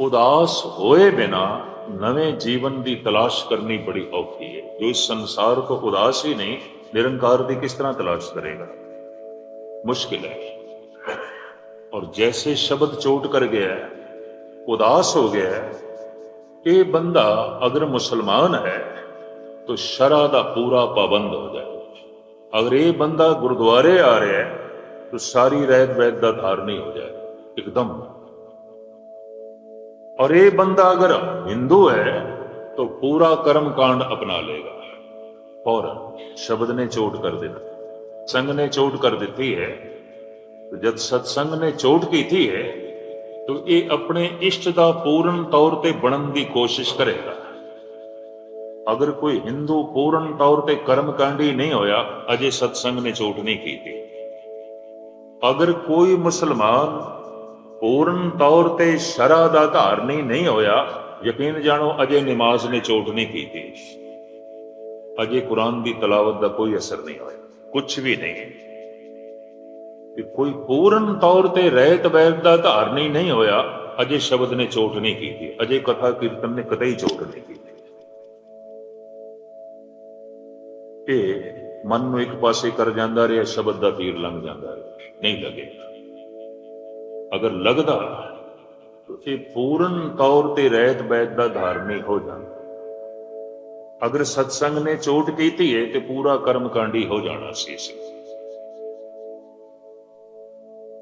ਉਦਾਸ ਹੋਏ ਬਿਨਾ ਨਵੇਂ ਜੀਵਨ ਦੀ ਤਲਾਸ਼ ਕਰਨੀ ਬੜੀ ਔਖੀ ਹੈ। ਜੋ ਇਸ ਸੰਸਾਰ ਤੋਂ ਉਦਾਸ ਹੀ ਨਹੀਂ ਨਿਰੰਕਾਰ ਦੀ ਕਿਸ ਤਰ੍ਹਾਂ ਤਲਾਸ਼ ਕਰੇਗਾ? ਮੁਸ਼ਕਿਲ ਹੈ। ਔਰ ਜੈਸੇ ਸ਼ਬਦ ਚੋਟ ਕਰ ਗਿਆ ਹੈ, ਉਦਾਸ ਹੋ ਗਿਆ ਹੈ, ਇਹ ਬੰਦਾ ਅਗਰ ਮੁਸਲਮਾਨ ਹੈ ਤਾਂ ਸ਼ਰਾ ਦਾ ਪੂਰਾ ਪਾਬੰਦ ਹੋ ਜਾਏ। ਅਗਰ ਇਹ ਬੰਦਾ ਗੁਰਦੁਆਰੇ ਆ ਰਿਹਾ ਹੈ ਤਾਂ ਸਾਰੀ ਰਹਿਤ ਵੈਦ ਦਾ ਧਾਰਨੀ ਹੋ ਜਾਏ। ਇੱਕਦਮ और ये बंदा अगर हिंदू है तो पूरा कर्म कांड अपना लेगा और शब्द ने चोट कर देना संग ने चोट कर दी है तो जब सत्संग ने चोट की थी है तो ये अपने इष्ट का पूर्ण तौर ते बनन की कोशिश करेगा अगर कोई हिंदू पूर्ण तौर ते कर्मकांडी नहीं होया अजय सत्संग ने चोट नहीं की थी अगर कोई मुसलमान ਪੂਰਨ ਤੌਰ ਤੇ ਸ਼ਰਾ ਦਾ ਧਾਰਨੀ ਨਹੀਂ ਹੋਇਆ। ਯਕੀਨ ਜਾਣੋ, ਅਜੇ ਨਮਾਜ਼ ਨੇ ਚੋਟ ਨਹੀਂ ਕੀਤੀ। ਅਜੇ ਕੁਰਾਨ ਦੀ ਤਲਾਵਤ ਦਾ ਕੋਈ ਅਸਰ ਨਹੀਂ ਹੋਇਆ। ਕੁਝ ਵੀ ਨਹੀਂ। ਕਿ ਕੋਈ ਪੂਰਨ ਤੌਰ ਤੇ ਰਹਿਤ ਵੈਦ ਦਾ ਧਾਰਨੀ ਨਹੀਂ ਹੋਇਆ, ਅਜੇ ਸ਼ਬਦ ਨੇ ਚੋਟ ਨਹੀਂ ਕੀਤੀ। ਅਜੇ ਕਥਾ ਕੀਰਤਨ ਨੇ ਕਦੇ ਹੀ ਚੋਟ ਨਹੀਂ ਕੀਤੀ। ਇਹ ਮਨ ਨੂੰ ਇੱਕ ਪਾਸੇ ਕਰ ਜਾਂਦਾ ਰਿਹਾ, ਸ਼ਬਦ ਦਾ ਤੀਰ ਲੰਘ ਜਾਂਦਾ ਰਿਹਾ। ਨਹੀਂ ਲੱਗੇ। ਅਗਰ ਲੱਗਦਾ ਤਾਂ ਇਹ ਪੂਰਨ ਤੌਰ ਤੇ ਰਹਿਤ ਬੈਤ ਦਾ ਧਾਰਨੀ ਹੋ ਜਾਂਦਾ ਅਗਰ ਸਤਸੰਗ ਨੇ ਚੋਟ ਕੀਤੀ ਹੈ ਤੇ ਪੂਰਾ ਕਰਮ ਕਾਂਡੀ ਹੋ ਜਾਣਾ ਸੀ ਇਸ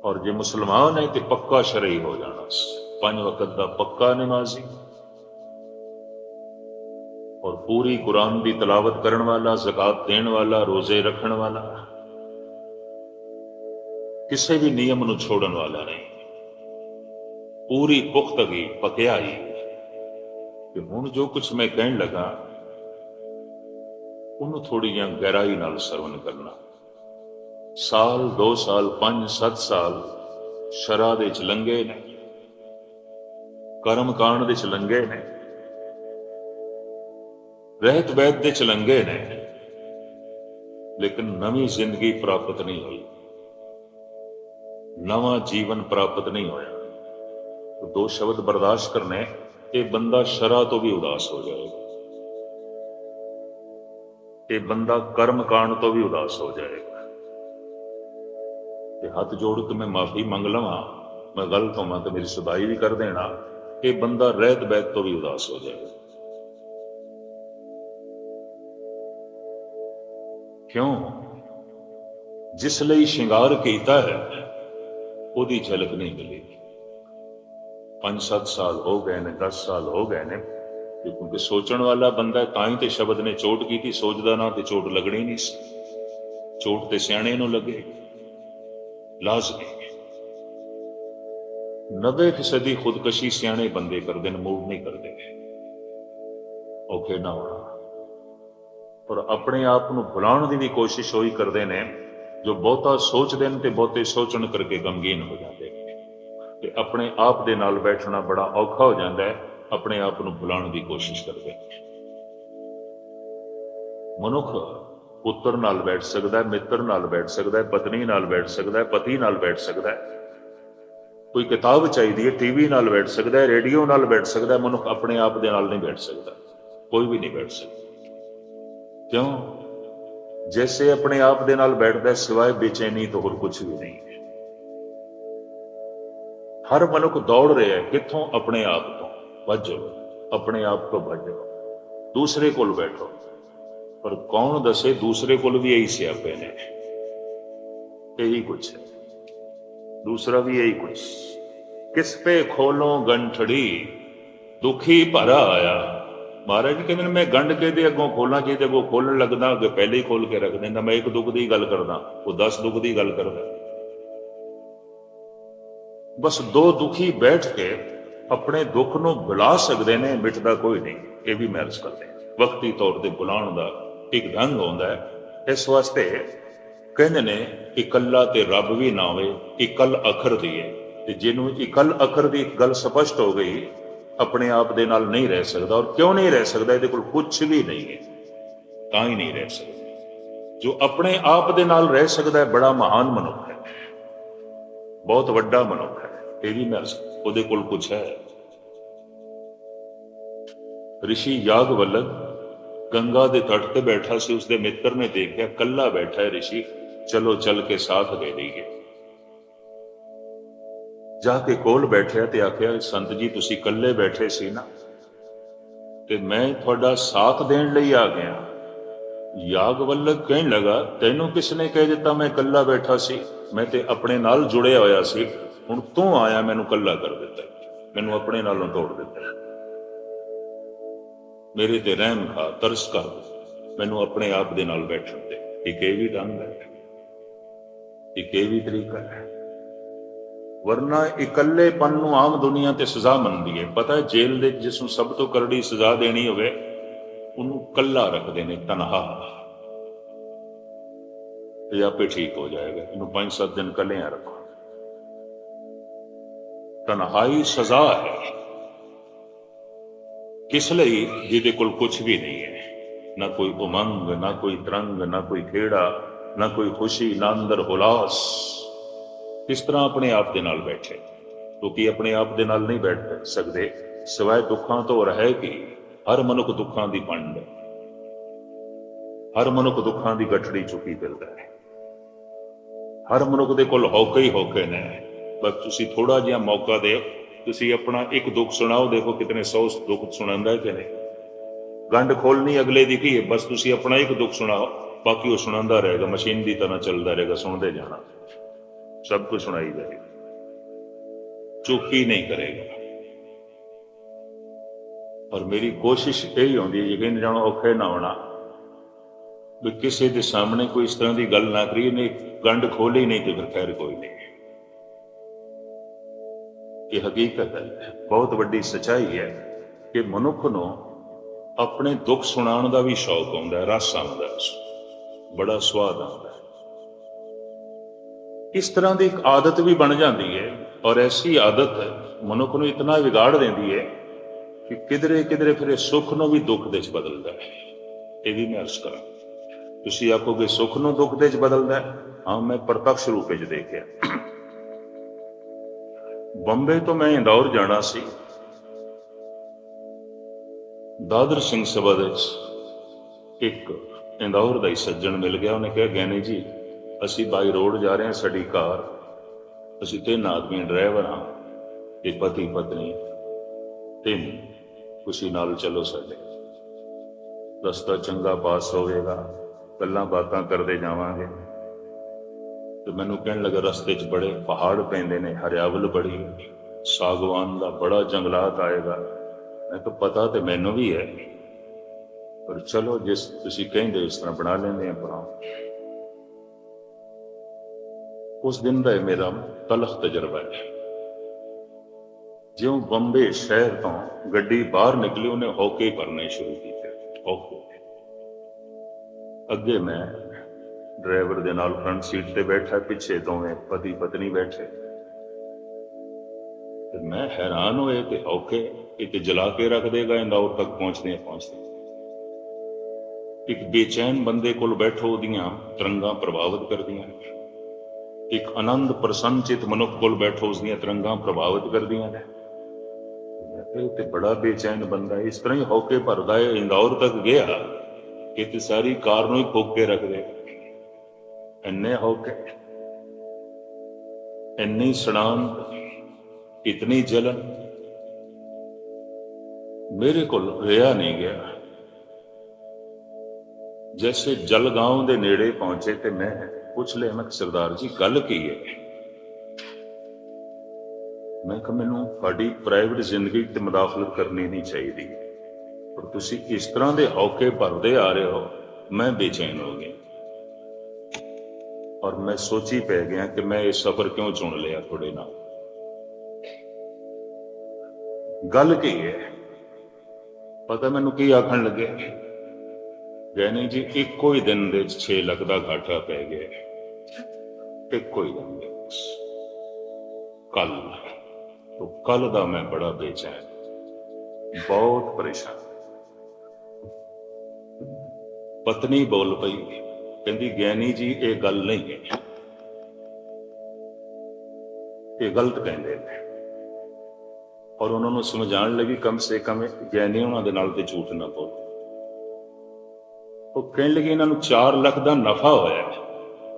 ਔਰ ਜੇ ਮੁਸਲਮਾਨ ਹੈ ਤੇ ਪੱਕਾ ਸ਼ਰਈ ਹੋ ਜਾਣਾ ਸੀ। ਪੰਜ ਵਕਤ ਦਾ ਪੱਕਾ ਨਮਾਜ਼ੀ। ਔਰ ਪੂਰੀ ਕੁਰਾਨ ਦੀ ਤਲਾਵਤ ਕਰਨ ਵਾਲਾ, ਜ਼ਕਾਤ ਦੇਣ ਵਾਲਾ, ਰੋਜ਼ੇ ਰੱਖਣ ਵਾਲਾ, ਕਿਸੇ ਵੀ ਨਿਯਮ ਨੂੰ ਛੋੜਨ ਵਾਲਾ ਨਹੀਂ। ਪੂਰੀ ਪੁਖਤਗੀ ਪਕਿਆਈ ਕਿ ਹੁਣ ਜੋ ਕੁਝ ਮੈਂ ਕਹਿਣ ਲੱਗਾ, ਉਹਨੂੰ ਥੋੜੀ ਜਿਹਾ ਗਹਿਰਾਈ ਨਾਲ ਸਰਵਨ ਕਰਨਾ। ਸਾਲ 2 ਸਾਲ 5 7 ਸਾਲ ਸ਼ਰਾ ਦੇ ਚ ਲੰਗੇ ਨੇ, ਕਰਮ ਕਾਂਡ ਦੇ ਚ ਲੰਗੇ ਨੇ, ਰਹਿਤ ਵੈਦ ਦੇ ਚ ਲੰਗੇ ਨੇ, ਲੇਕਿਨ ਨਵੀਂ ਜ਼ਿੰਦਗੀ ਪ੍ਰਾਪਤ ਨਹੀਂ ਹੋਈ। ਨਵਾਂ ਜੀਵਨ ਪ੍ਰਾਪਤ ਨਹੀਂ ਹੋਇਆ। तो दो शब्द बर्दाश्त करने ये बंदा शरा तो भी उदास हो जाएगा ये बंदा कर्म कांड तो भी उदास हो जाएगा ते हाथ जोड़ के मैं माफी मंग लवा मैं गलत होवा तो मेरी सुधाई भी कर देना ये बंदा रहत बैत तो भी उदास हो जाएगा क्यों जिस ਲਈ ਸ਼ਿੰਗਾਰ ਕੀਤਾ ਹੈ ਉਹਦੀ ਝਲਕ ਨਹੀਂ ਮਿਲੇਗੀ 5-7 ਸਾਲ ਹੋ ਗਏ ਨੇ 10 ਸਾਲ ਹੋ ਗਏ ਨੇ। ਕਿਉਂਕਿ ਸੋਚਣ ਵਾਲਾ ਬੰਦਾ ਤਾਂ ਹੀ ਤੇ ਸ਼ਬਦ ਨੇ ਚੋਟ ਕੀਤੀ, ਸੋਚਦਾ ਨਾ ਤੇ ਚੋਟ ਲੱਗਣੀ ਨਹੀਂ ਸੀ। ਚੋਟ ਤੇ ਸਿਆਣੇ ਨੂੰ ਲੱਗੇ। ਲਾਜ਼ਮੀ। 90% ਖੁਦਕਸ਼ੀ ਸਿਆਣੇ ਬੰਦੇ ਕਰਦੇ ਨੇ, ਮੂਵ ਨਹੀਂ ਕਰਦੇ। ਔਖੇ ਨਾ ਹੋਣਾ। ਪਰ ਆਪਣੇ ਆਪ ਨੂੰ ਭੁਲਾਉਣ ਦੀ ਵੀ ਕੋਸ਼ਿਸ਼ ਹੋਈ ਕਰਦੇ ਨੇ, ਜੋ ਬਹੁਤਾ ਸੋਚਦੇ ਨੇ ਤੇ ਬਹੁਤੇ ਸੋਚਣ ਕਰਕੇ ਗਮਗੀਨ ਹੋ ਜਾਂਦੇ ਨੇ। ਤੇ ਆਪਣੇ ਆਪ ਦੇ ਨਾਲ ਬੈਠਣਾ ਬੜਾ ਔਖਾ ਹੋ ਜਾਂਦਾ ਹੈ। ਆਪਣੇ ਆਪ ਨੂੰ ਭੁਲਾਉਣ ਦੀ ਕੋਸ਼ਿਸ਼ ਕਰਦੇ। ਮਨੁੱਖ ਪੁੱਤਰ ਨਾਲ ਬੈਠ ਸਕਦਾ ਹੈ, ਮਿੱਤਰ ਨਾਲ ਬੈਠ ਸਕਦਾ ਹੈ, ਪਤਨੀ ਨਾਲ ਬੈਠ ਸਕਦਾ ਹੈ, ਪਤੀ ਨਾਲ ਬੈਠ ਸਕਦਾ ਹੈ। ਕੋਈ ਕਿਤਾਬ ਚਾਹੀਦੀ ਹੈ ਟੀਵੀ ਨਾਲ ਬੈਠ ਸਕਦਾ ਹੈ, ਰੇਡੀਓ ਨਾਲ ਬੈਠ ਸਕਦਾ ਹੈ, ਮਨੁੱਖ ਆਪਣੇ ਆਪ ਦੇ ਨਾਲ ਨਹੀਂ ਬੈਠ ਸਕਦਾ। ਕੋਈ ਵੀ ਨਹੀਂ ਬੈਠ ਸਕਦਾ। ਕਿਉਂ? ਜੈਸੇ ਆਪਣੇ ਆਪ ਦੇ ਨਾਲ ਬੈਠਦਾ ਸਿਵਾਏ ਬੇਚੈਨੀ ਤੋਂ ਹੋਰ ਕੁਝ ਵੀ ਨਹੀਂ। ਹਰ ਮਨੁੱਖ ਦੌੜ ਰਿਹਾ ਹੈ, ਕਿੱਥੋਂ? ਆਪਣੇ ਆਪ ਤੋਂ। ਭੱਜੋ ਆਪਣੇ ਆਪ ਤੋਂ ਭੱਜੋ ਦੂਸਰੇ ਕੋਲ ਬੈਠੋ। ਪਰ ਕੌਣ ਦੱਸੇ, ਦੂਸਰੇ ਕੋਲ ਵੀ ਇਹੀ ਸਿਆਪੇ ਨੇ। ਇਹੀ ਕੁਛ ਹੈ। ਦੂਸਰਾ ਵੀ ਇਹੀ ਕੁਛ। ਕਿਸ ਪੇ ਖੋਲੋਂ ਗੰਠੜੀ ਦੁਖੀ ਭਰਾ ਆਇਆ। ਮਹਾਰਾਜ ਕਹਿੰਦੇ ਨੇ, ਮੈਂ ਗੰਢ ਕੇ ਦੇ ਅੱਗੋਂ ਖੋਲਾਂ ਜੇ ਤੇ ਅੱਗੋਂ ਖੋਲਣ ਲੱਗਦਾ, ਅੱਗੇ ਪਹਿਲੇ ਹੀ ਖੋਲ ਕੇ ਰੱਖ ਦਿੰਦਾ। ਮੈਂ ਇੱਕ ਦੁੱਖ ਦੀ ਗੱਲ ਕਰਦਾ, ਉਹ 10 ਦੁੱਖ ਦੀ ਗੱਲ ਕਰਦਾ। ਬਸ ਦੋ ਦੁਖੀ ਬੈਠ ਕੇ ਆਪਣੇ ਦੁੱਖ ਨੂੰ ਬੁਲਾ ਸਕਦੇ ਨੇ, ਮਿਟਦਾ ਕੋਈ ਨਹੀਂ। ਇਹ ਵੀ ਮਹਿਰਸ ਕਰਦੇ ਵਕਤੀ ਤੌਰ ਤੇ ਬੁਲਾਉਣ ਦਾ ਇੱਕ ਢੰਗ ਹੁੰਦਾ ਹੈ। ਇਸ ਵਾਸਤੇ ਕਹਿੰਦੇ ਨੇ ਇਕੱਲਾ ਤੇ ਰੱਬ ਵੀ ਨਾ ਹੋਵੇ ਇਕੱਲ ਅਖਰ ਦੀ ਹੈ। ਤੇ ਜਿਹਨੂੰ ਇਕੱਲ ਅਖਰ ਦੀ ਗੱਲ ਸਪਸ਼ਟ ਹੋ ਗਈ, ਆਪਣੇ ਆਪ ਦੇ ਨਾਲ ਨਹੀਂ ਰਹਿ ਸਕਦਾ। ਔਰ ਕਿਉਂ ਨਹੀਂ ਰਹਿ ਸਕਦਾ? ਇਹਦੇ ਕੋਲ ਕੁਝ ਵੀ ਨਹੀਂ ਹੈ। ਤਾਂ ਹੀ ਨਹੀਂ ਰਹਿ ਸਕਦਾ। ਜੋ ਆਪਣੇ ਆਪ ਦੇ ਨਾਲ ਰਹਿ ਸਕਦਾ ਹੈ, ਬੜਾ ਮਹਾਨ ਮਨੁੱਖ ਹੈ। ਬਹੁਤ ਵੱਡਾ ਮਨੁੱਖ ਹੈ। ਇਹ ਵੀ ਮੈਂ ਉਹਦੇ ਕੋਲ ਪੁੱਛਿਆ ਹੈ। ਰਿਸ਼ੀ ਯਾਗਵਲਕ ਗੰਗਾ ਦੇ ਤੱਟ ਤੇ ਬੈਠਾ ਸੀ, ਉਸਦੇ ਮਿੱਤਰ ਨੇ ਦੇਖਿਆ ਕੱਲਾ ਬੈਠਾ ਹੈ ਰਿਸ਼ੀ। ਚਲੋ, ਚੱਲ ਕੇ ਸਾਥ ਦੇ ਲਈਏ ਜਾ ਕੇ ਕੋਲ ਬੈਠਿਆ ਤੇ ਆਖਿਆ, ਸੰਤ ਜੀ, ਤੁਸੀਂ ਇਕੱਲੇ ਬੈਠੇ ਸੀ ਨਾ। ਤੇ ਮੈਂ ਤੁਹਾਡਾ ਸਾਥ ਦੇਣ ਲਈ ਆ ਗਿਆ। ਯਾਗਵੱਲਕ ਕਹਿਣ ਲਗਾ, ਤੈਨੂੰ ਕਿਸ ਨੇ ਕਹਿ ਦਿੱਤਾ ਮੈਂ ਇਕੱਲਾ ਬੈਠਾ ਸੀ? ਮੈਂ ਤੇ ਆਪਣੇ ਨਾਲ ਜੁੜਿਆ ਹੋਇਆ ਸੀ। ਹੁਣ ਤੂੰ ਆਇਆ, ਮੈਨੂੰ ਇਕੱਲਾ ਕਰ ਦਿੱਤਾ ਮੈਨੂੰ ਆਪਣੇ ਨਾਲੋਂ ਤੋੜ ਦਿੱਤਾ ਮੇਰੇ ਤੇ ਰਹਿਮ ਖਾ, ਤਰਸ ਕਰ। ਮੈਨੂੰ ਆਪਣੇ ਆਪ ਦੇ ਨਾਲ ਬੈਠਣ ਦੇ। ਇੱਕ ਇਹ ਵੀ ਢੰਗ ਹੈ, ਇੱਕ ਇਹ ਵੀ ਤਰੀਕਾ ਹੈ। ਵਰਨਾ ਇਕੱਲੇਪਨ ਨੂੰ ਆਮ ਦੁਨੀਆ ਤੇ ਸਜ਼ਾ ਮੰਨਦੀ ਹੈ। ਪਤਾ ਹੈ, ਜੇਲ੍ਹ ਦੇ ਜਿਸ ਨੂੰ ਸਭ ਤੋਂ ਕਰੜੀ ਸਜ਼ਾ ਦੇਣੀ ਹੋਵੇ, ਉਹਨੂੰ ਕੱਲਾ ਰੱਖਦੇ ਨੇ ਤਨਹਾ। ਇਹ ਆਪੇ ਠੀਕ ਹੋ ਜਾਏਗਾ। ਇਹਨੂੰ 5-7 ਦਿਨ ਕੱਲਿਆਂ ਰੱਖੋ। ਤਨਹਾਈ ਸਜ਼ਾ ਹੈ। ਕਿਸ ਲਈ? ਜਿਹਦੇ ਕੋਲ ਕੁਝ ਵੀ ਨਹੀਂ ਹੈ। ਨਾ ਕੋਈ ਉਮੰਗ, ਨਾ ਕੋਈ ਤਰੰਗ, ਨਾ ਕੋਈ ਖੇੜਾ, ਨਾ ਕੋਈ ਖੁਸ਼ੀ, ਨਾ ਅੰਦਰ ਹੁਲਾਸ। ਕਿਸ ਤਰ੍ਹਾਂ ਆਪਣੇ ਆਪ ਦੇ ਨਾਲ ਬੈਠੇ। ਕਿਉਂਕਿ ਆਪਣੇ ਆਪ ਦੇ ਨਾਲ ਨਹੀਂ ਬੈਠ ਸਕਦੇ। ਸਿਵਾਏ ਦੁੱਖਾਂ ਤੋਂ ਰਹੇ ਕਿ ਹਰ ਮਨੁੱਖ ਦੁੱਖਾਂ ਦੀ ਪੰਡ। ਹਰ ਮਨੁੱਖ ਦੁੱਖਾਂ ਦੀ ਗੱਠੜੀ ਚੁੱਕੀ ਫਿਰਦਾ ਹੈ। ਹਰ ਮਨੁੱਖ ਦੇ ਕੋਲ ਹੌਕੇ ਹੀ ਹੌਕੇ ਨੇ। ਬਸ ਤੁਸੀਂ ਥੋੜਾ ਜਿਹਾ ਮੌਕਾ ਦਿਓ। ਤੁਸੀਂ ਆਪਣਾ ਇੱਕ ਦੁੱਖ ਸੁਣਾਓ, ਦੇਖੋ ਕਿਤਨੇ ਸੌ ਦੁੱਖ ਸੁਣਾਉਂਦਾ ਹੈ ਕਿ ਨਹੀਂ ਗੰਢ ਖੋਲਣੀ ਅਗਲੇ ਦੀ ਕੀ ਹੈ? ਬਸ ਤੁਸੀਂ ਆਪਣਾ ਇੱਕ ਦੁੱਖ ਸੁਣਾਓ, ਬਾਕੀ ਉਹ ਸੁਣਾਉਂਦਾ ਰਹੇਗਾ, ਮਸ਼ੀਨ ਦੀ ਤਰ੍ਹਾਂ ਚੱਲਦਾ ਰਹੇਗਾ, ਸੁਣਦੇ ਜਾਣਾ। ਸਭ ਕੁਝ ਸੁਣਾਈ ਜਾਏਗਾ। ਚੁੱਪ ਹੀ ਨਹੀਂ ਕਰੇਗਾ। ਔਰ ਮੇਰੀ ਕੋਸ਼ਿਸ਼ ਇਹ ਹੀ ਹੁੰਦੀ ਹੈ, ਯਕੀਨ ਜਾਣੋ, ਔਖੇ ਨਾ ਹੋਣਾ। ਵੀ ਕਿਸੇ ਦੇ ਸਾਹਮਣੇ ਕੋਈ ਇਸ ਤਰ੍ਹਾਂ ਦੀ ਗੱਲ ਨਾ ਕਰੀਏ, ਨਹੀਂ, ਗੰਢ ਖੋਲੀ ਨਹੀਂ ਤੇ ਫਿਰ ਖੈਰ ਕੋਈ ਨਹੀਂ। ਇਹ ਹਕੀਕਤ ਹੈ, ਬਹੁਤ ਵੱਡੀ ਸਚਾਈ ਹੈ ਕਿ ਮਨੁੱਖ ਨੂੰ ਆਪਣੇ ਦੁੱਖ ਸੁਣਾਉਣ ਦਾ ਵੀ ਸ਼ੌਕ ਆਉਂਦਾ ਹੈ, ਰਸ ਆਉਂਦਾ ਹੈ, ਬੜਾ ਸਵਾਦ ਆਉਂਦਾ ਹੈ। ਇਸ ਤਰ੍ਹਾਂ ਦੀ ਇੱਕ ਆਦਤ ਵੀ ਬਣ ਜਾਂਦੀ ਹੈ ਔਰ ਐਸੀ ਆਦਤ ਮਨੁੱਖ ਨੂੰ ਇਤਨਾ ਵਿਗਾੜ ਦਿੰਦੀ ਹੈ ਕਿ ਕਿਧਰੇ ਕਿਧਰੇ ਫਿਰ ਇਹ ਸੁੱਖ ਨੂੰ ਵੀ ਦੁੱਖ ਦੇ ਵਿੱਚ ਬਦਲਦਾ ਹੈ। ਇਹ ਵੀ ਮੈਂ ਅਰਜ਼ ਕਰਾਂ। ਤੁਸੀਂ ਆਖੋਗੇ ਸੁੱਖ ਨੂੰ ਦੁੱਖ ਦੇ ਵਿੱਚ ਬਦਲਦਾ ਹੈ? ਹਾਂ, ਮੈਂ ਪ੍ਰਤੱਖ ਰੂਪ ਵਿੱਚ ਦੇਖਿਆ। ਬੰਬੇ ਤੋਂ ਮੈਂ ਇੰਦੌਰ ਜਾਣਾ ਸੀ। ਦਾਦਰ ਸਿੰਘ ਸਭਾ ਦੇ ਵਿੱਚ ਇੱਕ ਇੰਦੌਰ ਦਾ ਹੀ ਸੱਜਣ ਮਿਲ ਗਿਆ। ਉਹਨੇ ਕਿਹਾ ਗਿਆਨੀ ਜੀ, ਅਸੀਂ ਬਾਈ ਰੋਡ ਜਾ ਰਹੇ ਹਾਂ, ਸਾਡੀ ਕਾਰ। ਅਸੀਂ ਤਿੰਨ ਆਦਮੀ ਡਰਾਈਵਰ ਹਾਂ ਇੱਕ ਪਤੀ ਪਤਨੀ, ਤਿੰਨ। ਖੁਸ਼ੀ ਨਾਲ ਚੱਲੋ ਸਾਡੇ। ਰਸਤਾ ਚੰਗਾ ਪਾਸ ਹੋਵੇਗਾ, ਗੱਲਾਂ ਬਾਤਾਂ ਕਰਦੇ ਜਾਵਾਂਗੇ। ਤੇ ਮੈਨੂੰ ਕਹਿਣ ਲੱਗਾ, ਰਸਤੇ 'ਚ ਬੜੇ ਪਹਾੜ ਪੈਂਦੇ ਨੇ, ਹਰਿਆਵਲ ਬੜੀ ਸਾਗਵਾਨ ਦਾ ਬੜਾ ਜੰਗਲਾਤ ਆਏਗਾ। ਮੈਂ ਕਿਹਾ, ਪਤਾ ਤੇ ਮੈਨੂੰ ਵੀ ਹੈ। ਪਰ ਚਲੋ, ਜਿਸ ਤੁਸੀਂ ਕਹਿੰਦੇ ਹੋ ਤਰ੍ਹਾਂ ਬਣਾ ਲੈਂਦੇ ਆਪਾਂ ਉਸ ਦਿਨ ਦਾ ਇਹ ਮੇਰਾ ਤਲਖ ਤਜਰਬਾ ਹੈ। ਜਿਉਂ ਬੰਬੇ ਸ਼ਹਿਰ ਤੋਂ ਗੱਡੀ ਬਾਹਰ ਨਿਕਲੀ, ਉਹਨੇ ਹੌਕੇ ਭਰਨੇ ਸ਼ੁਰੂ ਕੀਤੇ। ਹੌਕੇ। ਅੱਗੇ ਮੈਂ ਡਰਾਈਵਰ ਦੇ ਨਾਲ ਫਰੰਟ ਸੀਟ ਤੇ ਬੈਠਾ, ਪਿੱਛੇ ਦੋਵੇਂ ਪਤੀ ਪਤਨੀ ਬੈਠੇ। ਤੇ ਮੈਂ ਹੈਰਾਨ ਹੋਏ ਕਿ ਔਖੇ ਇਹ ਤੇ ਜਲਾ ਕੇ ਰੱਖ ਦੇਗਾ ਇੰਦੌਰ ਤੱਕ ਪਹੁੰਚਦੇ ਪਹੁੰਚਦੇ ਇੱਕ ਬੇਚੈਨ ਬੰਦੇ ਕੋਲ ਬੈਠੋ, ਉਹਦੀਆਂ ਤਰੰਗਾਂ ਪ੍ਰਭਾਵਿਤ ਕਰਦੀਆਂ ਇੱਕ ਆਨੰਦ ਪ੍ਰਸੰਨਚਿਤ ਮਨੁੱਖ ਕੋਲ ਬੈਠੋ ਉਸ ਦੀਆਂ ਤਰੰਗਾਂ ਪ੍ਰਭਾਵਿਤ ਕਰਦੀਆਂ ਨੇ। ਇਹ ਤੇ ਬੜਾ ਬੇਚੈਨ ਬੰਦਾ, ਇਸ ਤਰ੍ਹਾਂ ਹੀ ਹੌਕੇ ਭਰਦਾ ਹੈ ਇੰਦੌਰ ਤੱਕ ਗਿਆ ਕਿ ਤੇ ਸਾਰੀ ਕਾਰ ਨੂੰ ਹੀ ਫੋਕ ਕੇ ਰੱਖ ਦੇ। ਇੰਨੇ ਹੌਕੇ ਇੰਨੀ ਸੜਾਨ ਇਤਨੀ ਜਲਨ ਮੇਰੇ ਕੋਲ ਰਿਹਾ ਨਹੀਂ ਗਿਆ। ਜੈਸੇ ਜਲਗਾਉਂ ਦੇ ਨੇੜੇ ਪਹੁੰਚੇ ਤੇ ਮੈਂ ਪੁੱਛ ਲਿਆ ਮੈਂ ਕਿਹਾ, ਸਰਦਾਰ ਜੀ ਗੱਲ ਕੀ ਹੈ? ਮੈਂ ਕਿਹਾ ਮੈਨੂੰ ਤੁਹਾਡੀ ਪ੍ਰਾਈਵੇਟ ਜ਼ਿੰਦਗੀ ਤੇ ਮਦਾਖਲਤ ਕਰਨੀ ਨਹੀਂ ਚਾਹੀਦੀ। ਪਰ ਤੁਸੀਂ ਇਸ ਤਰ੍ਹਾਂ ਦੇ ਹੌਕੇ ਭਰਦੇ ਆ ਰਹੇ ਹੋ ਮੈਂ ਬੇਚੈਨ ਹੋ ਗਿਆ। ਔਰ ਮੈਂ ਸੋਚੀ ਪੈ ਗਿਆ ਕਿ ਮੈਂ ਇਹ ਸਫ਼ਰ ਕਿਉਂ ਚੁਣ ਲਿਆ ਤੁਹਾਡੇ ਨਾਲ? ਗੱਲ ਕੀ ਹੈ? ਪਤਾ ਮੈਨੂੰ ਕੀ ਆਖਣ ਲੱਗੇ? ਗੈਨੀ ਜੀ, ਇੱਕੋ ਹੀ ਦਿਨ ਦੇ 6 ਲੱਖ ਦਾ ਘਾਟਾ ਪੈ ਗਿਆ। ਇੱਕੋ ਹੀ ਦਿਨ ਕੱਲ ਤੋਂ ਕੱਲ ਦਾ ਮੈਂ ਬੜਾ ਬੇਚੈਨ। ਬਹੁਤ ਪਰੇਸ਼ਾਨ। ਪਤਨੀ ਬੋਲ ਪਈ ਕਹਿੰਦੀ ਗਿਆਨੀ ਜੀ ਇਹ ਗੱਲ ਨਹੀਂ ਹੈ। ਇਹ ਗਲਤ ਕਹਿੰਦੇ ਨੇ। ਔਰ ਉਹਨਾਂ ਨੂੰ ਸਮਝਾਉਣ ਲਈ ਵੀ ਕਮ ਸੇ ਕਮ ਗਿਆਨੀ ਉਹਨਾਂ ਦੇ ਨਾਲ ਤੇ ਝੂਠ ਨਾ ਬੋਲ। ਉਹ ਕਹਿਣ ਲੱਗੇ ਇਹਨਾਂ ਨੂੰ 4 ਲੱਖ ਦਾ ਨਫਾ ਹੋਇਆ ਹੈ।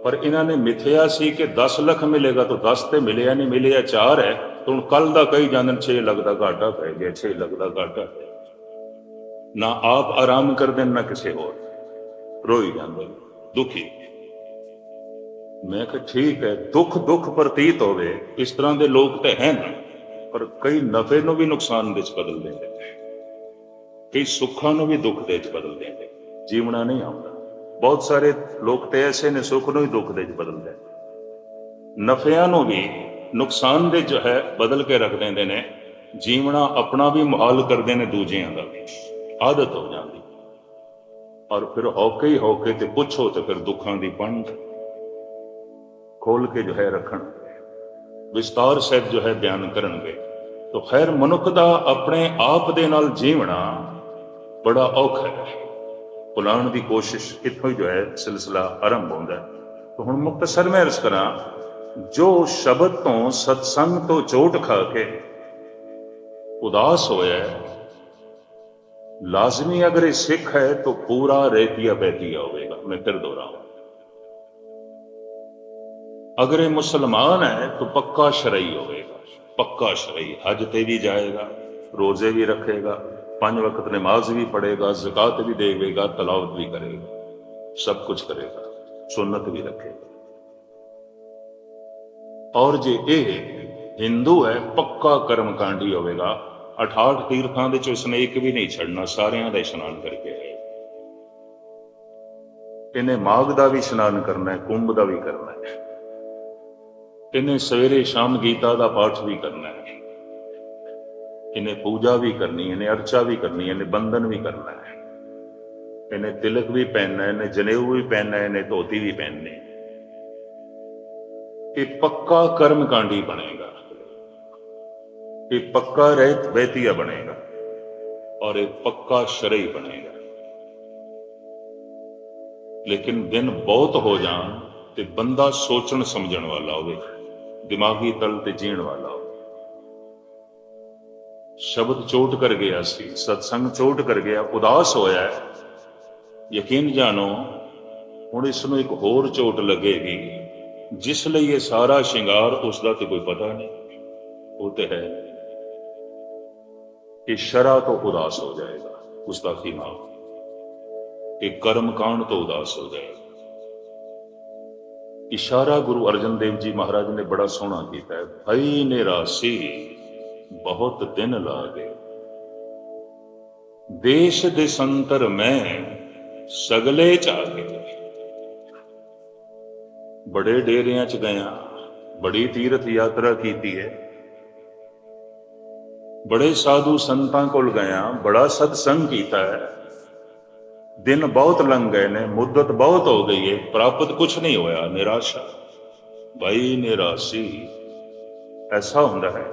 ਪਰ ਇਹਨਾਂ ਨੇ ਮਿਥਿਆ ਸੀ ਕਿ 10 ਲੱਖ ਮਿਲੇਗਾ ਤਾਂ 10 ਤੇ ਮਿਲਿਆ ਨਹੀਂ ਮਿਲਿਆ 4 ਹੈ। ਤਾਂ ਹੁਣ ਕੱਲ ਦਾ ਕਈ ਜਾਂਦਨ 6 ਲੱਖ ਦਾ ਘਾਟਾ ਪੈ ਗਿਆ 6 ਲੱਖ ਦਾ ਘਾਟਾ ਪੈ ਗਿਆ। ਨਾ ਆਪ ਆਰਾਮ ਕਰਦੇ ਨੇ, ਨਾ ਕਿਸੇ ਹੋਰ। ਰੋਈ ਜਾਂਦੇ ਦੁਖੀ। ਮੈਂ ਕਿਹਾ, ਠੀਕ ਹੈ, ਦੁੱਖ ਦੁੱਖ ਪ੍ਰਤੀਤ ਹੋਵੇ, ਇਸ ਤਰ੍ਹਾਂ ਦੇ ਲੋਕ ਤੇ ਹਨ ਪਰ ਕਈ ਨਫੇ ਨੂੰ ਵੀ ਨੁਕਸਾਨ ਵਿੱਚ ਬਦਲ ਦਿੰਦੇ ਨੇ। ਕਈ ਸੁੱਖਾਂ ਨੂੰ ਵੀ ਦੁੱਖ ਦੇ ਵਿੱਚ ਬਦਲ ਦਿੰਦੇ ਜੀਵਣਾ ਨਹੀਂ ਆਉਂਦਾ। ਬਹੁਤ ਸਾਰੇ ਲੋਕ ਤੇ ਐਸੇ ਨੇ, ਸੁੱਖ ਨੂੰ ਵੀ ਦੁੱਖ ਦੇ ਵਿੱਚ ਬਦਲਦੇ ਨਫਿਆਂ ਨੂੰ ਵੀ ਨੁਕਸਾਨ ਦੇ ਜੋ ਹੈ, ਬਦਲ ਕੇ ਰੱਖ ਦਿੰਦੇ ਨੇ। ਜੀਵਣਾ ਆਪਣਾ ਵੀ ਮੁਹਾਲ ਕਰਦੇ ਨੇ ਦੂਜਿਆਂ ਦਾ ਵੀ। ਆਦਤ ਹੋ ਜਾਂਦੀ। ਔਰ ਫਿਰ ਔਕੇ ਹੀ ਹੌਕੇ ਤੇ ਪੁੱਛੋ ਤੇ ਫਿਰ ਦੁੱਖਾਂ ਦੀ ਪੰਡ ਖੋਲ ਕੇ ਜੋ ਹੈ ਰੱਖਣ। ਵਿਸਤਾਰ ਸਹਿਤ ਜੋ ਹੈ ਬਿਆਨ ਕਰਨਗੇ। ਤਾਂ ਖੈਰ ਮਨੁੱਖ ਦਾ ਆਪਣੇ ਆਪ ਦੇ ਨਾਲ ਜੀਵਣਾ ਬੜਾ ਔਖਾ ਹੈ। ਭੁਲਾਉਣ ਦੀ ਕੋਸ਼ਿਸ਼ ਇੱਥੋਂ ਹੀ ਜੋ ਹੈ ਸਿਲਸਿਲਾ ਆਰੰਭ ਹੁੰਦਾ ਹੈ। ਤਾਂ ਹੁਣ ਮੁਕਤਸਰ ਮੈਂ ਅਰਜ਼ ਕਰਾਂ, ਜੋ ਸ਼ਬਦ ਤੋਂ ਸਤਸੰਗ ਤੋਂ ਚੋਟ ਖਾ ਕੇ ਉਦਾਸ ਹੋਇਆ لازمی اگر یہ سکھ ہے تو پورا ریتیا بیتیا ہوئے گا، میں پھر دوہرا ہوں اگر یہ مسلمان ہے تو پکا شرعی ہوئے گا، پکا شرعی۔ حج تے بھی جائے گا، روزے بھی رکھے گا، پانچ وقت نماز بھی پڑھے گا، زکات بھی دے گا، تلاوت بھی کرے گا، سب کچھ کرے گا، سنت بھی رکھے گا۔ اور جے اے ہندو ہے، پکا کرم کانڈی ہوئے گا 68 ਤੀਰਥਾਂ ਦੇ ਚ ਉਸਨੇ ਇੱਕ ਵੀ ਨਹੀਂ ਛੱਡਣਾ, ਸਾਰਿਆਂ ਦਾ ਇਸ਼ਨਾਨ ਕਰਕੇ ਆਏ। ਇਹਨੇ ਮਾਘ ਦਾ ਵੀ ਇਸ਼ਨਾਨ ਕਰਨਾ ਹੈ, ਕੁੰਭ ਦਾ ਵੀ ਕਰਨਾ ਹੈ। ਇਹਨੇ ਸਵੇਰੇ ਸ਼ਾਮ ਗੀਤਾ ਦਾ ਪਾਠ ਵੀ ਕਰਨਾ ਹੈ। ਇਹਨੇ ਪੂਜਾ ਵੀ ਕਰਨੀ ਇਹਨੇ ਅਰਚਾ ਵੀ ਕਰਨੀ ਹੈ, ਇਹਨੇ ਬੰਧਨ ਵੀ ਕਰਨਾ ਹੈ। ਇਹਨੇ ਤਿਲਕ ਵੀ ਪਹਿਨਣਾ ਇਹਨੇ ਜਨੇਊ ਵੀ ਪਹਿਨਣਾ ਇਹਨੇ ਧੋਤੀ ਵੀ ਪਹਿਨਣੀ ਇਹ ਪੱਕਾ ਕਰਮਕਾਂਡੀ ਬਣੇਗਾ। ਇਹ ਪੱਕਾ ਰਹਿਤ ਬੈਤੀਆ ਬਣੇਗਾ ਔਰ ਇਹ ਪੱਕਾ ਸ਼ਰਈ ਬਣੇਗਾ। ਲੇਕਿਨ ਦਿਨ ਬਹੁਤ ਹੋ ਜਾਣ ਤੇ ਬੰਦਾ ਸੋਚਣ ਸਮਝਣ ਵਾਲਾ ਹੋਵੇ, ਦਿਮਾਗੀ ਤਲ ਤੇ ਜੀਣ ਵਾਲਾ ਹੋਵੇ। ਸ਼ਬਦ ਚੋਟ ਕਰ ਗਿਆ ਸੀ, ਸਤਸੰਗ ਚੋਟ ਕਰ ਗਿਆ, ਉਦਾਸ ਹੋਇਆ ਯਕੀਨ ਜਾਣੋ, ਹੁਣ ਇਸ ਨੂੰ ਇੱਕ ਹੋਰ ਚੋਟ ਲੱਗੇਗੀ, ਜਿਸ ਲਈ ਇਹ ਸਾਰਾ ਸ਼ਿੰਗਾਰ ਉਸ ਦਾ ਤੇ ਕੋਈ ਪਤਾ ਨਹੀਂ। ਉਹ ਤੇ ਹੈ। ਇਹ ਸ਼ਰਾ ਤੋਂ ਉਦਾਸ ਹੋ ਜਾਏਗਾ ਗੁਸਤਾਖੀ ਮਾਫ ਇਹ ਕਰਮ ਕਾਂਡ ਤੋਂ ਉਦਾਸ ਹੋ ਜਾਏਗਾ। ਇਸ਼ਾਰਾ ਗੁਰੂ ਅਰਜਨ ਦੇਵ ਜੀ ਮਹਾਰਾਜ ਨੇ ਬੜਾ ਸੋਹਣਾ ਕੀਤਾ ਹੈ। ਭਈ ਨਿਰਾਸੀ ਬਹੁਤ ਦਿਨ ਲਾ ਗਏ ਦੇਸ਼ ਦੇ ਸੰਤਰ ਮੈਂ ਸਗਲੇ ਚ ਆ ਚਾਗੇ ਬੜੇ ਡੇਰਿਆਂ ਚ ਗਿਆ, ਬੜੀ ਤੀਰਥ ਯਾਤਰਾ ਕੀਤੀ ਹੈ। ਬੜੇ ਸਾਧੂ ਸੰਤਾਂ ਕੋਲ ਗਿਆ, ਬੜਾ ਸਤਸੰਗ ਕੀਤਾ ਹੈ। ਦਿਨ ਬਹੁਤ ਲੰਘ ਗਏ ਨੇ, ਮੁੱਦਤ ਬਹੁਤ ਹੋ ਗਈ ਹੈ ਪ੍ਰਾਪਤ ਕੁਝ ਨਹੀਂ ਹੋਇਆ, ਨਿਰਾਸ਼ਾ। ਭਾਈ ਨਿਰਾਸ਼ੀ, ਐਸਾ ਹੁੰਦਾ ਹੈ,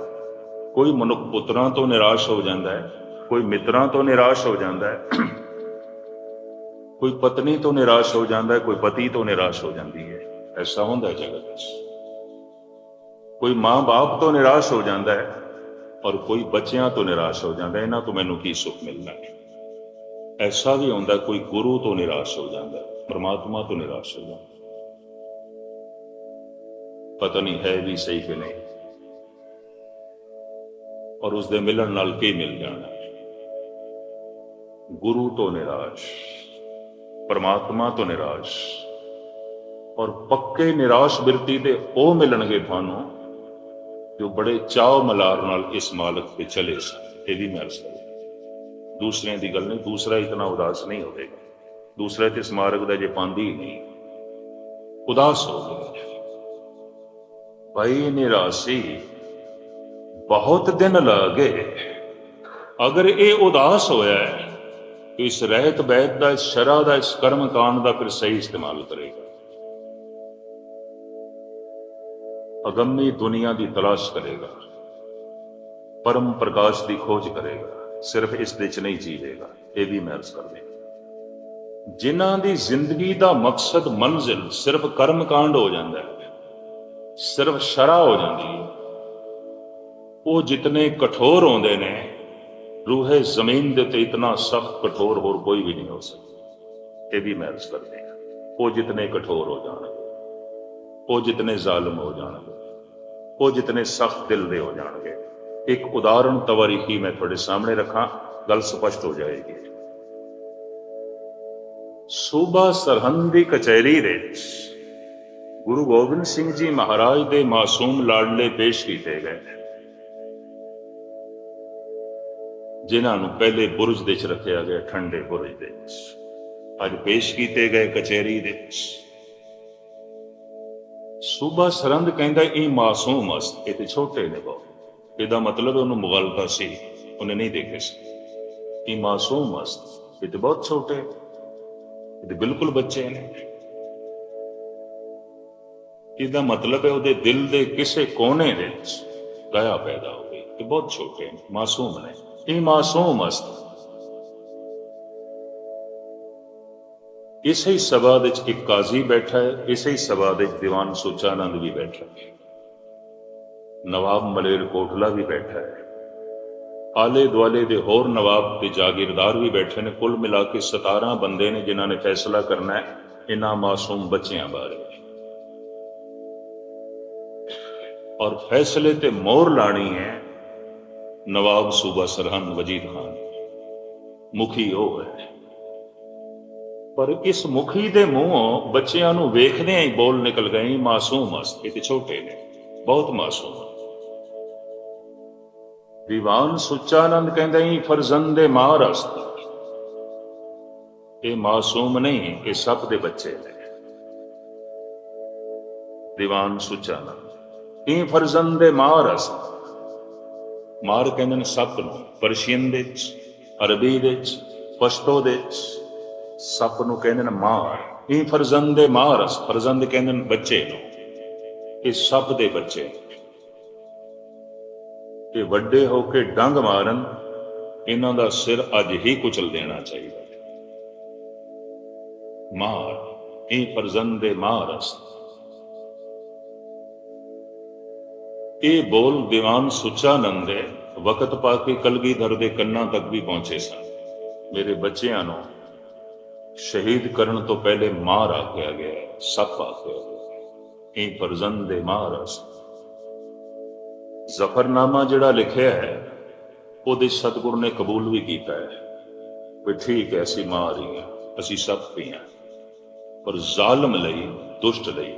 ਕੋਈ ਮਨੁੱਖ ਪੁੱਤਰਾਂ ਤੋਂ ਨਿਰਾਸ਼ ਹੋ ਜਾਂਦਾ ਹੈ, ਕੋਈ ਮਿੱਤਰਾਂ ਤੋਂ ਨਿਰਾਸ਼ ਹੋ ਜਾਂਦਾ ਹੈ, ਕੋਈ ਪਤਨੀ ਤੋਂ ਨਿਰਾਸ਼ ਹੋ ਜਾਂਦਾ ਹੈ, ਕੋਈ ਪਤੀ ਤੋਂ ਨਿਰਾਸ਼ ਹੋ ਜਾਂਦੀ ਹੈ, ਐਸਾ ਹੁੰਦਾ ਹੈ ਜਗਤ ਵਿੱਚ। ਕੋਈ ਮਾਂ-ਬਾਪ ਤੋਂ ਨਿਰਾਸ਼ ਹੋ ਜਾਂਦਾ ਹੈ ਔਰ ਕੋਈ ਬੱਚਿਆਂ ਤੋਂ ਨਿਰਾਸ਼ ਹੋ ਜਾਂਦਾ ਇਹਨਾਂ ਤੋਂ ਮੈਨੂੰ ਕੀ ਸੁੱਖ ਮਿਲਣਾ ਐਸਾ ਵੀ ਹੁੰਦਾ ਕੋਈ ਗੁਰੂ ਤੋਂ ਨਿਰਾਸ਼ ਹੋ ਜਾਂਦਾ ਹੈ, ਪਰਮਾਤਮਾ ਤੋਂ ਨਿਰਾਸ਼ ਹੋ ਜਾਂਦਾ। ਪਤਾ ਨਹੀਂ ਹੈ ਵੀ ਸਹੀ ਕਿ ਨਹੀਂ। ਔਰ ਉਸ ਦੇ ਮਿਲਣ ਨਾਲ ਕੀ ਮਿਲ ਜਾਣਾ? ਗੁਰੂ ਤੋਂ ਨਿਰਾਸ਼ ਪਰਮਾਤਮਾ ਤੋਂ ਨਿਰਾਸ਼ ਔਰ ਪੱਕੇ ਨਿਰਾਸ਼ ਬਿਰਤੀ ਦੇ ਉਹ ਮਿਲਣਗੇ ਤੁਹਾਨੂੰ ਜੋ ਬੜੇ ਚਾਅ ਮਲਾਰ ਨਾਲ ਇਸ ਮਾਲਕ ਤੇ ਚਲੇ ਸਨ, ਇਹ ਵੀ ਮੈਂ ਅਰਜ਼ ਕਰਾਂ ਦੂਸਰਿਆਂ ਦੀ ਗੱਲ ਨਹੀਂ, ਦੂਸਰਾ ਇਤਨਾ ਉਦਾਸ ਨਹੀਂ ਹੋਵੇਗਾ। ਦੂਸਰਾ ਤੇ ਸਮਾਰਕ ਦਾ ਜੇ ਪਾਂਦੀ ਨਹੀਂ, ਉਦਾਸ ਹੋ ਗਿਆ। ਭਾਈ ਨਿਰਾਸੀ, ਬਹੁਤ ਦਿਨ ਲੱਗੇ। ਅਗਰ ਇਹ ਉਦਾਸ ਹੋਇਆ ਹੈ ਇਸ ਰਹਿਤ ਬੈਤ ਦਾ ਇਸ ਸ਼ਰਾ ਦਾ, ਇਸ ਕਰਮ ਕਾਂਡ ਦਾ ਫਿਰ ਸਹੀ ਇਸਤੇਮਾਲ ਕਰੇਗਾ। ਅਗੰਮੀ ਦੁਨੀਆ ਦੀ ਤਲਾਸ਼ ਕਰੇਗਾ। ਪਰਮ ਪ੍ਰਕਾਸ਼ ਦੀ ਖੋਜ ਕਰੇਗਾ। ਸਿਰਫ ਇਸ ਦੇ ਚ ਨਹੀਂ ਜੀਵੇਗਾ। ਇਹ ਵੀ ਮੈਂ ਅਰਜ਼ ਕਰਦੇ ਜਿਨ੍ਹਾਂ ਦੀ ਜ਼ਿੰਦਗੀ ਦਾ ਮਕਸਦ ਮੰਜ਼ਿਲ ਸਿਰਫ ਕਰਮ ਕਾਂਡ ਹੋ ਜਾਂਦਾ ਹੈ, ਸਿਰਫ ਸ਼ਰਾ ਹੋ ਜਾਂਦੀ ਹੈ, ਉਹ ਜਿਤਨੇ ਕਠੋਰ ਹੁੰਦੇ ਨੇ, ਰੂਹੇ ਜ਼ਮੀਨ ਦੇ ਉੱਤੇ ਇਤਨਾ ਸਖਤ ਕਠੋਰ ਹੋਰ ਕੋਈ ਵੀ ਨਹੀਂ ਹੋ ਸਕਦਾ। ਇਹ ਵੀ ਮੈਂ ਅਰਜ਼ ਕਰਦੇ ਹਾਂ। ਉਹ ਜਿਤਨੇ ਕਠੋਰ ਹੋ ਜਾਣਗੇ ਉਹ ਜਿਤਨੇ ਜ਼ਾਲਮ ਹੋ ਜਾਣਗੇ ਉਹ ਜਿਤਨੇ ਸਖਤ ਦਿਲ ਦੇ ਹੋ ਜਾਣਗੇ। ਇੱਕ ਉਦਾਹਰਣ ਤਵਾਰੀਖੀ ਮੈਂ ਤੁਹਾਡੇ ਸਾਹਮਣੇ ਰੱਖਾਂ, ਗੱਲ ਸਪਸ਼ਟ ਹੋ ਜਾਏਗੀ। ਸੂਬਾ ਸਰਹੰਦ ਕਚਹਿਰੀ ਦੇ ਗੁਰੂ ਗੋਬਿੰਦ ਸਿੰਘ ਜੀ ਮਹਾਰਾਜ ਦੇ ਮਾਸੂਮ ਲਾਡਲੇ ਪੇਸ਼ ਕੀਤੇ ਗਏ ਜਿਨ੍ਹਾਂ ਨੂੰ ਪਹਿਲੇ ਬੁਰਜ ਦੇ ਵਿੱਚ ਰੱਖਿਆ ਗਿਆ, ਠੰਡੇ ਬੁਰਜ ਦੇ ਵਿੱਚ। ਅੱਜ ਪੇਸ਼ ਕੀਤੇ ਗਏ ਕਚਹਿਰੀ ਦੇ ਵਿੱਚ। ਸੂਬਾ ਸਰਹੰਦ ਕਹਿੰਦਾ ਇਹ ਮਾਸੂਮ ਅਸਤ ਇਹ ਤੇ ਛੋਟੇ ਨੇ ਬਹੁਤ ਇਹਦਾ ਮਤਲਬ ਉਹਨੂੰ ਮੁਗਲਤਾ ਸੀ, ਉਹਨੇ ਨਹੀਂ ਦੇਖੇ ਸੀ। ਇਹ ਮਾਸੂਮ ਅਸਤ ਇਹ ਤੇ ਬਹੁਤ ਛੋਟੇ ਇਹ ਤੇ ਬਿਲਕੁਲ ਬੱਚੇ ਨੇ। ਇਹਦਾ ਮਤਲਬ ਹੈ ਉਹਦੇ ਦਿਲ ਦੇ ਕਿਸੇ ਕੋਨੇ ਦੇ ਵਿੱਚ ਦਇਆ ਪੈਦਾ ਹੋ ਗਈ, ਇਹ ਬਹੁਤ ਛੋਟੇ ਨੇ, ਮਾਸੂਮ ਨੇ। ਇਹ ਮਾਸੂਮ ਅਸਤ ਇਸੇ ਹੀ ਸਭਾ ਵਿੱਚ ਇੱਕ ਕਾਜ਼ੀ ਬੈਠਾ ਹੈ, ਇਸੇ ਹੀ ਸਭਾ ਵਿੱਚ ਦੀਵਾਨ ਸੁਚਾਨੰਦ ਵੀ ਬੈਠਾ ਹੈ। ਨਵਾਬ ਮਲੇਰ ਕੋਟਲਾ ਵੀ ਬੈਠਾ ਹੈ। ਆਲੇ ਦੁਆਲੇ ਦੇ ਹੋਰ ਨਵਾਬ ਤੇ ਜਾਗੀਰਦਾਰ ਵੀ ਬੈਠੇ ਨੇ, ਕੁੱਲ ਮਿਲਾ ਕੇ 17 ਬੰਦੇ ਨੇ ਜਿਨ੍ਹਾਂ ਨੇ ਫੈਸਲਾ ਕਰਨਾ ਹੈ ਇਹਨਾਂ ਮਾਸੂਮ ਬੱਚਿਆਂ ਬਾਰੇ। ਔਰ ਫੈਸਲੇ ਤੇ ਮੋਹਰ ਲਾਣੀ ਹੈ ਨਵਾਬ ਸੂਬਾ ਸਰਹੰਦ ਵਜੀਦ ਖਾਨ ਮੁਖੀ ਉਹ ਹੈ। ਪਰ ਇਸ ਮੁਖੀ ਦੇ ਮੂੰਹੋਂ ਬੱਚਿਆਂ ਨੂੰ ਵੇਖਦਿਆਂ ਹੀ ਬੋਲ ਨਿਕਲ ਗਏ ਮਾਸੂਮ ਅਸਤ ਤੇ ਛੋਟੇ ਨੇ, ਬਹੁਤ ਮਾਸੂਮ ਦੀਵਾਨ ਸੁੱਚਾਨੰਦ ਕਹਿੰਦਾ ਹੀ ਫਰਜ਼ੰਦੇ ਮਾਰ ਅਸਤ ਇਹ ਮਾਸੂਮ ਨਹੀਂ ਇਹ ਸਭ ਦੇ ਬੱਚੇ ਨੇ। ਦੀਵਾਨ ਸੁੱਚਾਨੰਦ ਇਹ ਫਰਜ਼ੰਦੇ ਮਾਰ ਅਸਤ ਮਾਰ ਕਹਿੰਦੇ ਨੇ ਸੱਪ ਨੂੰ, ਪਰਸ਼ੀਅਨ ਦੇ ਵਿੱਚ, ਅਰਬੀ ਦੇ ਵਿੱਚ, ਪਸ਼ਤੋ ਦੇ ਵਿੱਚ। ਸੱਪ ਨੂੰ ਕਹਿੰਦੇ ਨੇ ਮਾਰ। ਇਹ ਫਰਜ਼ੰਦ ਦੇ ਮਾਰਸ ਫਰਜ਼ੰਦ ਕਹਿੰਦੇ ਨੇ ਬੱਚੇ ਨੂੰ। ਇਹ ਸੱਪ ਦੇ ਬੱਚੇ। ਇਹ ਵੱਡੇ ਹੋ ਕੇ ਡੰਗ ਮਾਰਨ, ਇਹਨਾਂ ਦਾ ਸਿਰ ਅੱਜ ਹੀ ਕੁਚਲ ਦੇਣਾ ਚਾਹੀਦਾ। ਮਾਰ, ਇਹ ਫਰਜ਼ੰਦ ਦੇ ਮਾਰਸ ਇਹ ਬੋਲ ਦੀਵਾਨ ਸੁਚਾਨੰਦ ਦੇ ਵਕਤ ਪਾ ਕੇ ਕਲਗੀਧਰ ਦੇ ਕੰਨਾਂ ਤੱਕ ਵੀ ਪਹੁੰਚੇ ਸਨ। ਮੇਰੇ ਬੱਚਿਆਂ ਨੂੰ ਸ਼ਹੀਦ ਕਰਨ ਤੋਂ ਪਹਿਲੇ ਮਾਰ ਆਖਿਆ ਗਿਆ ਸੱਪ ਆਖਿਆ ਇਹ ਫਰਜ਼ੰਦ ਦੇ ਮਾਰਸ ਜ਼ਫਰਨਾਮਾ ਜਿਹੜਾ ਲਿਖਿਆ ਹੈ, ਉਹਦੇ ਸਤਿਗੁਰ ਨੇ ਕਬੂਲ ਵੀ ਕੀਤਾ ਹੈ ਵੀ ਠੀਕ ਹੈ, ਅਸੀਂ ਮਾਰ ਹੀ ਹਾਂ, ਅਸੀਂ ਸੱਪ ਵੀ ਹਾਂ। ਪਰ ਜ਼ਾਲਮ ਲਈ, ਦੁਸ਼ਟ ਲਈ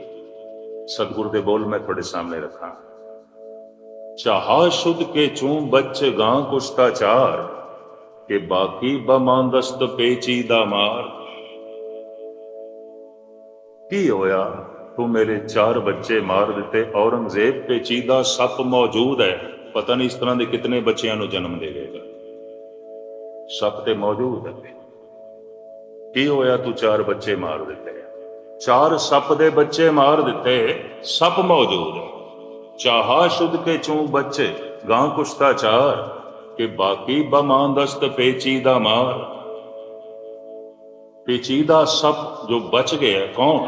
ਸਤਿਗੁਰ ਦੇ ਬੋਲ ਮੈਂ ਤੁਹਾਡੇ ਸਾਹਮਣੇ ਰੱਖਾਂ। ਚਾਹਾ ਸ਼ੁੱਧ ਕੇ ਚੂੰ ਬੱਚ ਗਾਂ ਕੁਸ਼ਤਾ ਚਾਰ ਕਿ ਬਾਕੀ ਬਾਨਦਸਤ ਪੇਚੀ ਦਾ ਮਾਰ। ਕੀ ਹੋਇਆ? ਤੂੰ ਮੇਰੇ ਚਾਰ ਬੱਚੇ ਮਾਰ ਦਿੱਤੇ। ਔਰੰਗਜ਼ੇਬ ਪੇਚੀਦਾ ਸੱਪ ਮੌਜੂਦ ਹੈ। ਪਤਾ ਨਹੀਂ ਇਸ ਤਰ੍ਹਾਂ ਦੇ ਕਿਤਨੇ ਬੱਚਿਆਂ ਨੂੰ ਜਨਮ ਦੇਵੇਗਾ ਸੱਪ ਤੇ ਮੌਜੂਦ ਹੈ। ਕੀ ਹੋਇਆ? ਤੂੰ ਚਾਰ ਬੱਚੇ ਮਾਰ ਦਿੱਤੇ। ਚਾਰ ਸੱਪ ਦੇ ਬੱਚੇ ਮਾਰ ਦਿੱਤੇ। ਸੱਪ ਮੌਜੂਦ ਹੈ। ਚਾਹਾ ਸ਼ੁੱਧ ਕੇ ਚੂੰ ਬੱਚੇ। ਗਾਂ ਕੁਸ਼ਤਾ ਚਾਰ। ਕਿ ਬਾਕੀ ਬਾਨ ਦਸਤ ਪੇਚੀ ਦਾ ਮਾਰ। ਪੇਚੀਦਾ ਸੱਪ ਜੋ ਬਚ ਗਿਆ ਕੌਣ?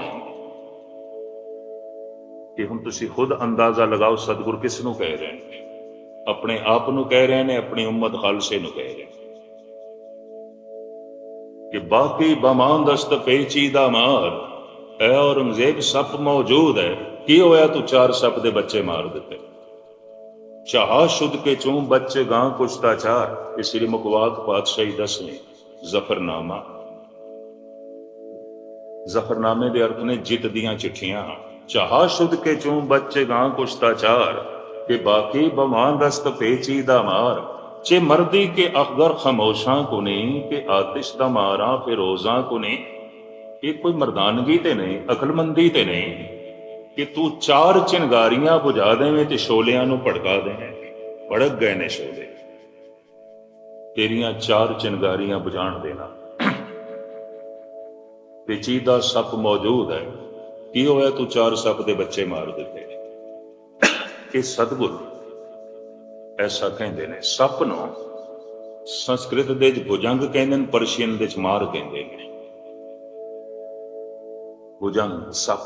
ਕਿ ਹੁਣ ਤੁਸੀਂ ਖੁਦ ਅੰਦਾਜ਼ਾ ਲਗਾਓ ਸਤਿਗੁਰ ਕਿਸ ਨੂੰ ਕਹਿ ਰਹੇ ਨੇ? ਆਪਣੇ ਆਪ ਨੂੰ ਕਹਿ ਰਹੇ ਨੇ, ਆਪਣੀ ਉਮਤ ਖਾਲਸੇ ਨੂੰ ਕਹਿ ਰਹੇ ਨੇ। ਕਿ ਬਾਕੀ ਬਮਾਂਦਸਤ ਪੇਚੀਦਾ ਮਾਰ, ਐ ਔਰੰਗਜ਼ੇਬ ਸੱਪ ਮੌਜੂਦ ਹੈ, ਕੀ ਹੋਇਆ ਤੂੰ ਚਾਰ ਸੱਪ ਦੇ ਬੱਚੇ ਮਾਰ ਦਿੱਤੇ? ਚਾਹਾ ਸ਼ੁੱਧ ਕੇ ਚੂੰ ਬੱਚੇ ਗਾਂ ਕੁਸ਼ਤਾ ਚਾਰ ਇਹ ਸ੍ਰੀ ਮੁਕਵਾਤ ਪਾਤਸ਼ਾਹੀ ਦਸਵੇਂ ਜ਼ਫਰਨਾਮਾ। ਜ਼ਫਰਨਾਮੇ ਦੇ ਅਰਥ ਨੇ ਜਿੱਤ ਦੀਆਂ ਚਿੱਠੀਆਂ। ਚਾਹਾ ਸ਼ੁੱਧ ਕੇ ਚੂੰ ਬੱਚੇ ਗਾਂ ਕੁਸ਼ਤਾ ਚਾਰ ਬਾਕੀ ਬਮਾਨ ਰਸਤ ਪੇਚੀ ਦਾ ਮਾਰ। ਚੇ ਮਰਦੀ ਕੇ ਅਖਦਰ ਖਮੋਸ਼ਾਂ ਕੋ ਨਹੀਂ ਕਿ ਆਤਿਸ਼ ਦਾ ਮਾਰਾ ਫਿਰੋਜ਼ਾਂ ਕੋ ਨਹੀਂ ਇਹ ਕੋਈ ਮਰਦਾਨਗੀ ਤੇ ਨਹੀਂ, ਅਕਲਮੰਦੀ ਤੇ ਨਹੀਂ। ਕਿ ਤੂੰ ਚਾਰ ਚਿੰਗਾਰੀਆਂ ਬੁਝਾ ਦੇਵੇਂ ਤੇ ਸ਼ੋਲਿਆਂ ਨੂੰ ਭੜਕਾ ਦੇਵੇਂ। ਭੜਕ ਗਏ ਨੇ ਸ਼ੋਲੇ ਤੇਰੀਆਂ ਚਾਰ ਚਿੰਗਾਰੀਆਂ ਬੁਝਾਣ ਦੇਣਾ ਪੇਚੀਦਾ ਸੱਪ ਮੌਜੂਦ ਹੈ। ਕੀ ਹੋਇਆ? ਤੂੰ ਚਾਰ ਸੱਪ ਦੇ ਬੱਚੇ ਮਾਰ ਦਿੱਤੇ। ਇਹ ਸਤਗੁਰ ਐਸਾ ਕਹਿੰਦੇ ਨੇ। ਸੱਪ ਨੂੰ ਸੰਸਕ੍ਰਿਤ ਦੇ ਵਿੱਚ ਭੁਜੰਗ ਕਹਿੰਦੇ ਨੇ, ਪਰਸ਼ੀਅਨ ਦੇ ਵਿੱਚ ਮਾਰ ਕਹਿੰਦੇ ਨੇ। ਭੁਜੰਗ ਸੱਪ।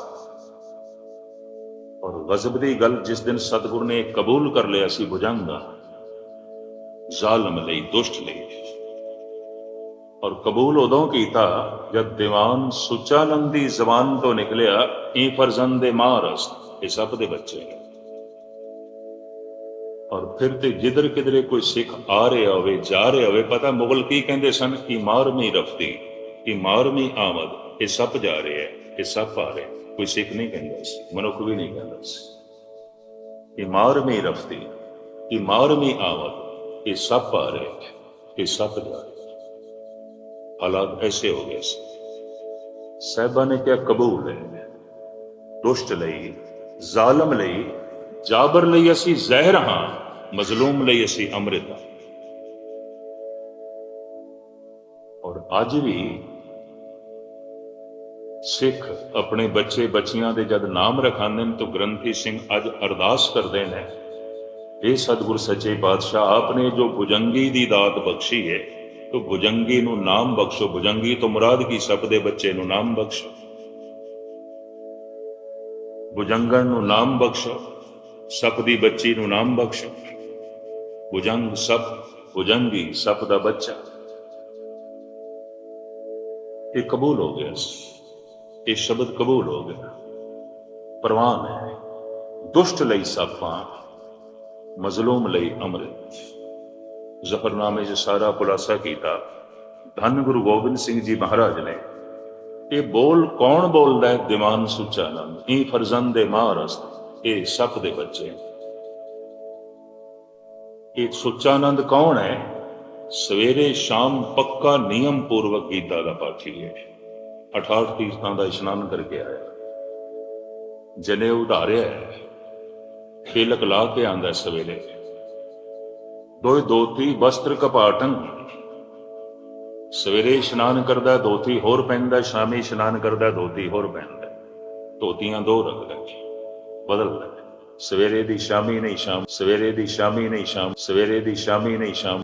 ਔਰ ਗਜ਼ਬ ਦੀ ਗੱਲ, ਜਿਸ ਦਿਨ ਸਤਿਗੁਰ ਨੇ ਕਬੂਲ ਕਰ ਲਿਆ ਸੀ ਭੁਜੰਗ ਜ਼ਾਲਮ ਲਈ, ਦੁਸ਼ਟ ਲਈ ਔਰ ਕਬੂਲ ਉਦੋਂ ਕੀਤਾ ਜਦ ਦੀਵਾਨ ਸੁਚਾਨੰਦ ਦੀ ਜ਼ਬਾਨ ਤੋਂ ਨਿਕਲਿਆ, ਇਹ ਫਰਜ਼ੰਦ ਮਾਰਸ ਇਹ ਸਭ ਦੇ ਬੱਚੇ ਨੇ। ਔਰ ਫਿਰ ਤੇ ਜਿੱਧਰ ਕਿਧਰੇ ਕੋਈ ਸਿੱਖ ਆ ਰਿਹਾ ਹੋਵੇ, ਜਾ ਰਿਹਾ ਹੋਵੇ, ਪਤਾ ਮੁਗਲ ਕੀ ਕਹਿੰਦੇ ਸਨ? ਕਿ ਮਾਰਮੀ ਰਫਤੀ, ਕਿ ਮਾਰਮੀ ਆਮਦ, ਇਹ ਸੱਪ ਜਾ ਰਿਹਾ ਹੈ, ਇਹ ਸੱਪ ਆ ਰਿਹਾ ਕੋਈ ਸਿੱਖ ਨਹੀਂ ਕਹਿੰਦਾ ਸੀ, ਮਨੁੱਖ ਵੀ ਨਹੀਂ ਕਹਿੰਦਾ ਸੀ। ਇਹ ਮਾਰਮੀ ਰਫਤੀ, ਕਿ ਮਾਰਮੀ ਆਮਦ, ਇਹ ਸੱਪ ਆ ਰਿਹਾ ਹੈ, ਇਹ ਸੱਪ ਜਾ ਰਿਹਾ ਹੈ ਹਾਲਾਤ ਐਸੇ ਹੋ ਗਏ ਸੀ। ਸਾਹਿਬਾਂ ਨੇ ਕਿਹਾ, ਕਬੂਲ ਹੈ ਦੁਸ਼ਟ ਲਈ, ਜ਼ਾਲਮ ਲਈ, ਜਾਬਰ ਲਈ ਅਸੀਂ ਜ਼ਹਿਰ ਹਾਂ, ਮਜ਼ਲੂਮ ਲਈ ਅਸੀਂ ਅੰਮ੍ਰਿਤ ਹਾਂ। ਔਰ ਅੱਜ ਵੀ ਸਿੱਖ ਆਪਣੇ ਬੱਚੇ ਬੱਚੀਆਂ ਦੇ ਜਦ ਨਾਮ ਰਖਾਉਂਦੇ ਨੇ ਤਾਂ ਗ੍ਰੰਥੀ ਸਿੰਘ ਅੱਜ ਅਰਦਾਸ ਕਰਦੇ ਨੇ ਇਹ ਸਤਿਗੁਰ ਸੱਚੇ ਪਾਤਸ਼ਾਹ, ਆਪਨੇ ਜੋ ਭੁਜੰਗੀ ਦੀ ਦਾਤ ਬਖਸ਼ੀ ਹੈ ਤੋ ਭੁਜੰਗੀ ਨੂੰ ਨਾਮ ਬਖਸ਼ੋ। ਭੁਜੰਗੀ ਤੋਂ ਮੁਰਾਦ ਕੀ? ਸਭ ਦੇ ਬੱਚੇ ਨੂੰ ਨਾਮ ਬਖਸ਼ੋ। ਭੁਜੰਗਣ ਨੂੰ ਨਾਮ ਬਖਸ਼ੋ। ਸਭ ਦੀ ਬੱਚੀ ਨੂੰ ਨਾਮ ਬਖਸ਼ੋ। ਭੁਜੰਗ ਸਭ ਭੁਜੰਗੀ ਸਭ ਦਾ ਬੱਚਾ। ਇਹ ਕਬੂਲ ਹੋ ਗਿਆ ਇਹ ਸ਼ਬਦ ਕਬੂਲ ਹੋ ਗਿਆ। ਪ੍ਰਵਾਨ ਹੈ ਦੁਸ਼ਟ ਲਈ ਸਾਪਾਂ ਮਜ਼ਲੂਮ ਲਈ ਅੰਮ੍ਰਿਤ। ਜ਼ਫਰਨਾਮੇ 'ਚ ਸਾਰਾ ਖੁਲਾਸਾ ਕੀਤਾ। ਧੰਨ ਗੁਰੂ ਗੋਬਿੰਦ ਸਿੰਘ ਜੀ ਮਹਾਰਾਜ ਨੇ, ਇਹ ਬੋਲ ਕੌਣ ਬੋਲਦਾ ਹੈ? ਦੀਵਾਨ ਸੁਚਾਨੰਦ ਇਹ ਫਰਜ਼ੰਦ ਦੇ ਮਾਰਸ ਇਹ ਸੱਪ ਦੇ ਬੱਚੇ। ਇਹ ਸੁਚਾਨੰਦ ਕੌਣ ਹੈ? ਸਵੇਰੇ ਸ਼ਾਮ ਪੱਕਾ ਨਿਯਮ ਪੂਰਵਕ ਗੀਤਾ ਦਾ ਪਾਠੀ ਹੈ। 68 ਤੀਰਥਾਂ ਦਾ ਇਸ਼ਨਾਨ ਕਰਕੇ ਆਇਆ। ਜਨੇ ਉਧਾਰਿਆ ਹੈ। ਖੇਲਕ ਲਾ ਕੇ ਆਂਦਾ ਸਵੇਰੇ। ਦੋਇ ਦੋਤੀ ਵਸਤਰ ਕਪਾਟੰ। ਸਵੇਰੇ ਇਸ਼ਨਾਨ ਕਰਦਾ ਦੋਤੀ, ਹੋਰ ਪਹਿਨਦਾ ਸ਼ਾਮੀ ਇਸ਼ਨਾਨ ਕਰਦਾ ਦੋਤੀ, ਹੋਰ ਪਹਿਨਦਾ ਧੋਤੀਆਂ ਦੋ ਰੱਖਦਾ ਬਦਲਦਾ ਸਵੇਰੇ ਦੀ ਸ਼ਾਮੀ ਨਹੀਂ ਸ਼ਾਮ, ਸਵੇਰੇ ਦੀ ਸ਼ਾਮੀ ਨਹੀਂ ਸ਼ਾਮ, ਸਵੇਰੇ ਦੀ ਸ਼ਾਮੀ ਨਹੀਂ ਸ਼ਾਮ